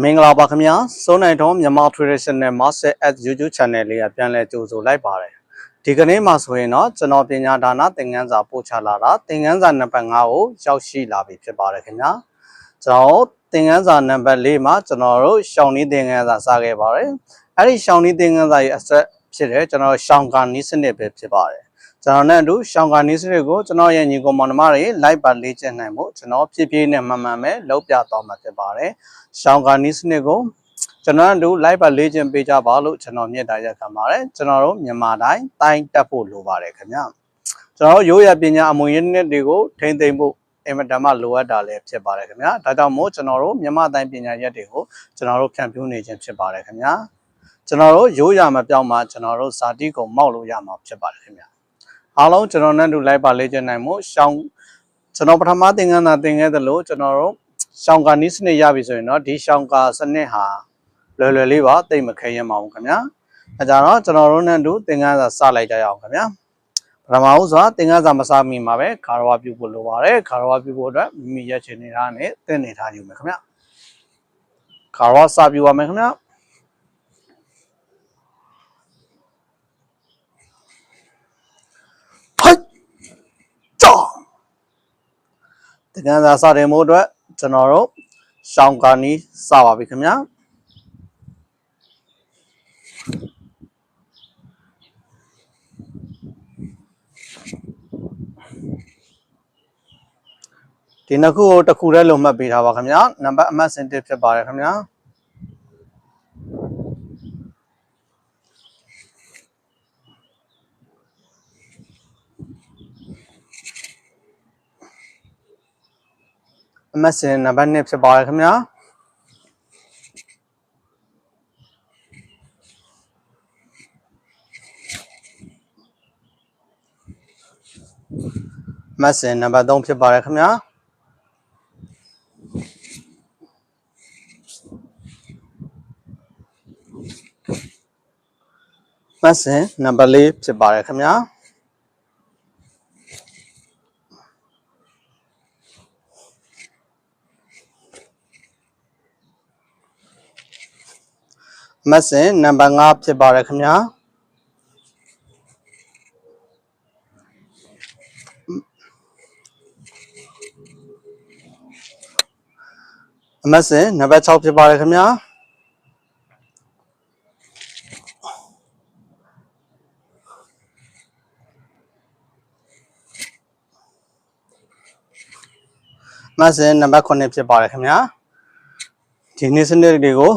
မင်္ဂလာပါခင်ဗျာစိုးနိုင်တော်မြန်မာ traditional master at YouTube channel လေးကပြန်လဲကြိုဆိုလိုက်ပါတယ်ဒီကနေ့မှာဆိုရင်တော့ကျွန်တော်ပညာဒါနသင်ခန်းစာပို့ချလာတာသင်ခန်းစာနံပါတ်5ကိုရောက်ရှိလာပြီဖြစ်ပါတယ်ခင်ဗျာကျွန်တော်သင်ခန်းစာနံပါတ်4မှာကျွန်တော်တို့ရှောင်းနီးသင်ခန်းစာစခဲ့ပါတယ်အဲ့ဒီရှောင်းနီးသင်ခန်းစာရဲ့အဆက်ဖြစ်တယ်ကျွန်တော်ရှောင်းကာနီးစနစ်ပဲဖြစ်ပါတယ် ကျွန်တော်နဲ့အတူရှောင်းကာနီးစနစ်ကိုကျွန်တော်ရဲ့ညီကောင်မောင်နှမတွေ live ပါလေ့ကျင့်နိုင်ဖို့ကျွန်တော်ဖြည်းဖြည်းနဲ့မှန်မှန်ပဲလုပ်ပြသွားမှာဖြစ်ပါတယ်ရှောင်းကာနီးစနစ်ကိုကျွန်တော်တို့ live ပါလေ့ကျင့်ပေးကြပါလို့ကျွန်တော်မြတ်တာရက်ခံပါတယ်ကျွန်တော်တို့မြန်မာတိုင်းတိုင်းတက်ဖို့လိုပါတယ်ခင်ဗျာကျွန်တော်တို့ရိုးရပညာအမွေရင်းနှစ်တွေကိုထိမ့်သိမ့်ဖို့အင်မတန်မှလိုအပ်တာလည်းဖြစ်ပါတယ်ခင်ဗျာဒါကြောင့်မို့ကျွန်တော်တို့မြန်မာတိုင်းပညာရက်တွေကိုကျွန်တော်တို့ဖြန့်ဖြူးနေခြင်းဖြစ်ပါတယ်ခင်ဗျာကျွန်တော်တို့ရိုးရမပြောင်းမှကျွန်တော်တို့ဇာတိကုံမောက်လို့ရမှာဖြစ်ပါတယ်ခင်ဗျာ အားလုံးကျွန်တော်နဲ့တူ live ပါလေ့ကျင့်နိုင်မှုရှောင်းကျွန်တော်ပထမသင်ခန်းစာသင်ခဲ့သလိုကျွန်တော်တို့ရှောင်းကာနီးစနစ်ရပြီဆိုရင်တော့ဒီရှောင်းကာစနစ်ဟာလွယ်လွယ်လေးပါတိတ်မခဲရင်ပါဘူးခင်ဗျာအဲကြတော့ကျွန်တော်တို့နဲ့တူသင်ခန်းစာစလိုက်ကြရအောင်ခင်ဗျာပထမဦးစွာသင်ခန်းစာမစမီမှာပဲခါရဝပြုဖို့လိုပါတယ်ခါရဝပြုဖို့အတွက်မိမိရက်ချင်နေတာနဲ့သင်နေထားယူမယ်ခင်ဗျာခါရဝစပြုပါမယ်ခင်ဗျာဟိုက်ကြောင်း သင်ခန်းစာစတင်ဖို့အတွက်ကျွန်တော်တို့ရှောင်းကာနီးစပါပြီခင်ဗျာဒီနှစ်ခုကိုတစ်ခုတည်းလုံးမှတ်ပေးထားပါခင်ဗျာနံပါတ်အမှတ်စင်တစ်ဖြစ်ပါတယ်ခင်ဗျာ အမှတ်စင်နံပါတ်2ဖြစ်ပါတယ်ခင်ဗျာအမှတ်စင်နံပါတ်3ဖြစ်ပါတယ်ခင်ဗျာအမှတ်စင်နံပါတ်4ဖြစ်ပါတယ်ခင်ဗျာ မှတ်စင်နံပါတ်5ဖြစ်ပါတယ်ခင်ဗျာအမှတ်စင်နံပါတ်6ဖြစ်ပါတယ်ခင်ဗျာအမှတ်စင်နံပါတ်9ဖြစ်ပါတယ်ခင်ဗျာဒီနေ့စနစ်တွေကို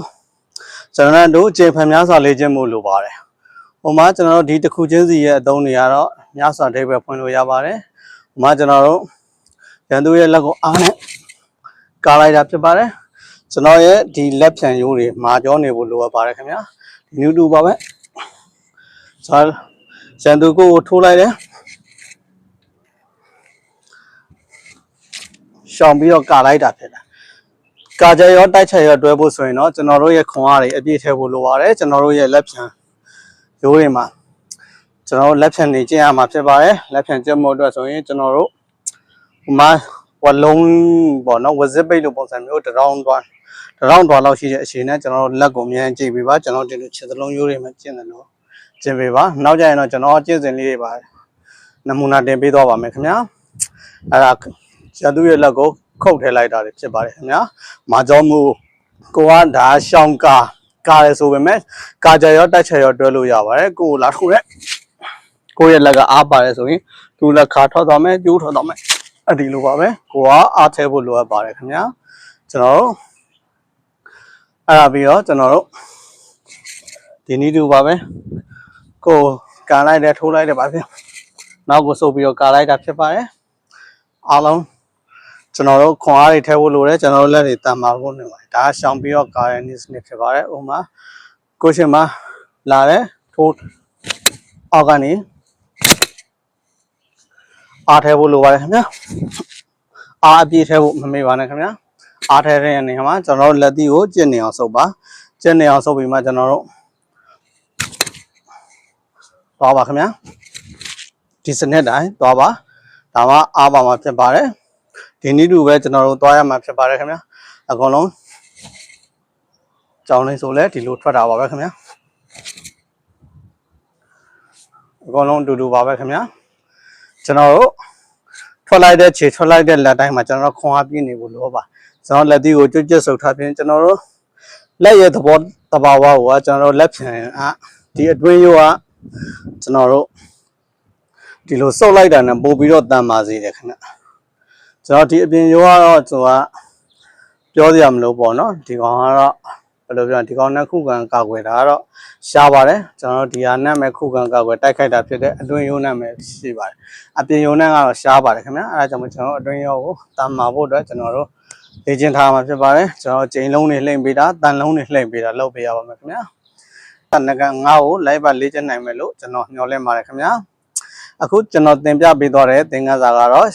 ကျွန်တော်တို့အချိန်ဖန်များစွာလေ့ကျင့်မှုလိုပါတယ်။ဟိုမှာကျွန်တော်တို့ဒီတစ်ခုချင်းစီရဲ့အသုံးတွေကတော့များစွာအဓိပ္ပာယ်ဖွင့်လို့ရပါတယ်။ဟိုမှာကျွန်တော်တို့ရန်သူရဲ့လက်ကိုအားနဲ့ကာလိုက်တာဖြစ်ပါတယ်။ကျွန်တော်ရဲ့ဒီလက်ဖြံရိုးတွေမာကြောနေဖို့လိုအပ်ပါတယ်ခင်ဗျာ။ဒီနျူတူပါပဲ။ကျွန်တော်ရန်သူကိုထိုးလိုက်တယ်။ရှောင်ပြီးတော့ကာလိုက်တာဖြစ်တာ။ ကာကြရောတိုက်ချက်ရောတွဲဖို့ဆိုရင်တော့ကျွန်တော်တို့ရဲ့ခွန်အားတွေအပြည့်ထည့်ဖို့လိုပါတယ်ကျွန်တော်တို့ရဲ့လက်ဖြံရိုးတွေမှာကျွန်တော်တို့လက်ဖြံနေကျင့်ရမှာဖြစ်ပါတယ်လက်ဖြံကျင့်ဖို့အတွက်ဆိုရင်ကျွန်တော်တို့ဟိုမှာဝလုံးပေါ့နော်ဝဇစ်ပိတ်လိုပုံစံမျိုးတစ်ရောင်းသွားတစ်ရောင်းသွားလောက်ရှိတဲ့အချိန်နဲ့ကျွန်တော်တို့လက်ကိုအမြန်ကြည့်ပေးပါကျွန်တော်ဒီလိုခြေစလုံးရိုးတွေမှာကျင့်တယ်လို့ကျင့်ပေးပါနောက်ကြရင်တော့ကျွန်တော်ကျင့်စဉ်လေးတွေပါနမူနာတင်ပေးသွားပါမယ်ခင်ဗျာအဲ့ဒါကျန်သူရဲ့လက်ကို ခုတ်ထည့်လိုက်တာဖြစ်ပါတယ်ခင်ဗျာမာကြောမှုကိုကဒါရှောင်းကာကာရဲဆိုပေမဲ့ကာကြရောတိုက်ချက်ရောတွဲလို့ရပါတယ်ကိုလာထိုးရဲကိုရဲ့လက်ကအားပါတယ်ဆိုရင်သူလက်ခါထွက်သွားမယ်ကျိုးထွက်သွားမယ်အဲ့ဒီလိုပါပဲကိုကအားထဲဖို့လိုအပ်ပါတယ်ခင်ဗျာကျွန်တော်တို့အဲ့ဒါပြီးတော့ကျွန်တော်တို့ဒီနည်းတူပါပဲကိုကန်လိုက်တယ်ထိုးလိုက်တယ်ပါဗျနောက်ကိုစုပ်ပြီးတော့ကာလိုက်တာဖြစ်ပါတယ်အားလုံး ကျွန်တော်တို့ခွန်အားတွေထည့်ဖို့လိုတယ်ကျွန်တော်တို့လက်တွေတန်ပါဖို့နေပါတယ်ဒါကရှောင်ပြီးတော့ကာရနီစနစ်ဖြစ်ပါတယ်ဥပမာကိုရှင်မလာတယ်ထိုးအောက်ကနေအားထည့်ဖို့လိုပါတယ်ခင်ဗျာအားအပြည့်ထည့်ဖို့မမေ့ပါနဲ့ခင်ဗျာအားထည့်တဲ့နေရာမှာကျွန်တော်တို့လက်သီးကိုကျင့်နေအောင်ဆုပ်ပါကျင့်နေအောင်ဆုပ်ပြီးမှကျွန်တော်တို့သွားပါခင်ဗျာဒီစနစ်တိုင်းသွားပါဒါမှအားပါမှာဖြစ်ပါတယ် ဒီနည်းတူပဲကျွန်တော်တို့သွားရမှာဖြစ်ပါတယ်ခင်ဗျာအကုန်လုံးကြောင်းလေးဆိုလဲဒီလိုထွက်တာပါပဲခင်ဗျာအကုန်လုံးအတူတူပါပဲခင်ဗျာကျွန်တော်တို့ထွက်လိုက်တဲ့ခြေထွက်လိုက်တဲ့လက်တိုင်းမှာကျွန်တော်တို့ခွန်အားပြည့်နေဖို့လိုပါကျွန်တော်လက်သီးကိုကြွတ်ကြွတ်ဆုပ်ထားပြီးကျွန်တော်တို့လက်ရဲ့သဘောတဘာဝကိုကကျွန်တော်တို့လက်ဖြန်အဒီအတွင်းရိုးကကျွန်တော်တို့ဒီလိုဆုပ်လိုက်တာနဲ့ပို့ပြီးတော့တန်ပါစေတယ်ခင်ဗျ ကျွန်တော်ဒီအပြင်ရိုးကတော့သူကပြောစရာမလိုပေါ့နော်ဒီကောင်ကတော့ဘယ်လိုပြောလဲဒီကောင်နဲ့ခုခံကာကွယ်တာကတော့ရှားပါတယ်ကျွန်တော်တို့ဒီဟာနဲ့မဲ့ခုခံကာကွယ်တိုက်ခိုက်တာဖြစ်တဲ့အတွင်းရိုးနဲ့မဲ့ရှိပါတယ်အပြင်ရိုးနဲ့ကတော့ရှားပါတယ်ခင်ဗျအဲဒါကြောင့်မို့ကျွန်တော်တို့အတွင်းရိုးကိုတန်မာဖို့အတွက်ကျွန်တော်တို့လေ့ကျင့်ထားမှာဖြစ်ပါတယ်ကျွန်တော်ကျိန်လုံးတွေလှိမ့်ပေးတာတန်လုံးတွေလှိမ့်ပေးတာလုပ်ပေးရပါမယ်ခင်ဗျာတန်နကငါ့ကိုလိုက်ပါလေ့ကျင့်နိုင်မယ်လို့ကျွန်တော်မျှော်လင့်ပါတယ်ခင်ဗျာအခုကျွန်တော်သင်ပြပေးသွားတဲ့သင်ခန်းစာကတော့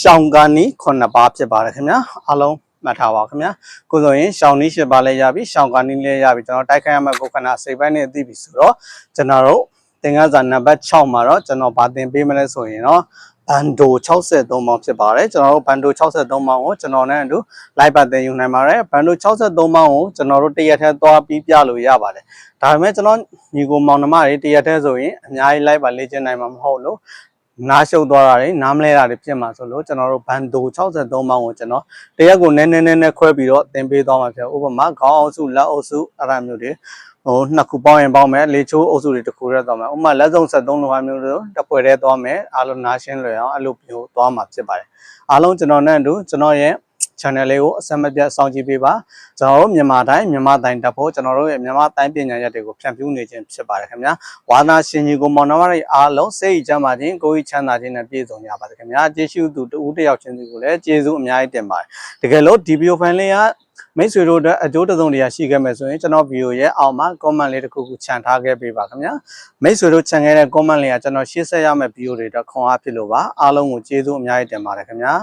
ရှောင်းကာနီ9ပါးဖြစ်ပါတယ်ခင်ဗျာအားလုံးမှတ်ထားပါခင်ဗျာကိုဆိုရင်ရှောင်းနီး10ပါးလည်းရပြီရှောင်းကာနီလည်းရပြီကျွန်တော်တိုက်ခိုက်ရမယ့်ကိုခဏစိတ်ပိုင်းနဲ့သိပြီဆိုတော့ကျွန်တော်တို့သင်ခန်းစာနံပါတ်6မှာတော့ကျွန်တော်ဗာသင်ပေးမလဲဆိုရင်တော့ဘန်ဒို63ပေါင်းဖြစ်ပါတယ်ကျွန်တော်တို့ဘန်ဒို63ပေါင်းကိုကျွန်တော်နဲ့အတူ live ပတ်သင်ယူနိုင်ပါတယ်ဘန်ဒို63ပေါင်းကိုကျွန်တော်တို့တရက်ထဲသွားပြီးပြလို့ရပါတယ်ဒါပေမဲ့ကျွန်တော်ညီကိုမောင်နှမတွေတရက်ထဲဆိုရင်အများကြီး live ပါလေ့ကျင့်နိုင်မှာမဟုတ်လို့ နားရှုပ်သွားတာတွေနားမလဲတာတွေဖြစ်မှာဆိုလို့ကျွန်တော်တို့ဘန်ဒို63ပေါင်းကိုကျွန်တော်တရက်ကိုနည်းနည်းနည်းနည်းခွဲပြီးတော့သင်ပေးသွားမှာဖြစ်ဥပမာခေါင်းအုပ်စုလက်အုပ်စုအဲ့ဒါမျိုးတွေဟိုနှစ်ခုပေါင်းရင်ပေါင်းမယ်လေချိုးအုပ်စုတွေတစ်ခုရဲသွားမယ်ဥပမာလက်စုံ73လိုဟာမျိုးတွေတစ်ပွဲတည်းသွားမယ်အားလုံးနားရှင်းလွယ်အောင်အဲ့လိုမျိုးသွားမှာဖြစ်ပါတယ်အားလုံးကျွန်တော်နဲ့အတူကျွန်တော်ရဲ့ channel လေးကိုအဆက်မပြတ်စောင့်ကြည့်ပေးပါကျွန်တော်တို့မြန်မာတိုင်းမြန်မာတိုင်းတက်ဖို့ကျွန်တော်တို့ရဲ့မြန်မာတိုင်းပညာရပ်တွေကိုဖြန့်ဖြူးနေခြင်းဖြစ်ပါတယ်ခင်ဗျာဝါသာရှင်ကြီးကိုမောင်နှမတွေအားလုံးစိတ်ကြမ်းပါခြင်းကိုယ်ကြီးချမ်းသာခြင်းနဲ့ပြည့်စုံကြပါစေခင်ဗျာကျေးဇူးသူတူဦးတစ်ယောက်ချင်းစီကိုလည်းကျေးဇူးအများကြီးတင်ပါတယ်တကယ်လို့ဒီဗီဒီယိုဖိုင်လေးကမိတ်ဆွေတို့အတွက်အကျိုးတစ်စုံတရာရှိခဲ့မယ်ဆိုရင်ကျွန်တော်ဗီဒီယိုရဲ့အောက်မှာ comment လေးတစ်ခုခုခြံထားခဲ့ပေးပါခင်ဗျာမိတ်ဆွေတို့ခြံခဲ့တဲ့ comment လေးကကျွန်တော်ရှင်းဆက်ရမယ့်ဗီဒီယိုတွေတော့ခွန်အားဖြစ်လို့ပါအားလုံးကိုကျေးဇူးအများကြီးတင်ပါတယ်ခင်ဗျာ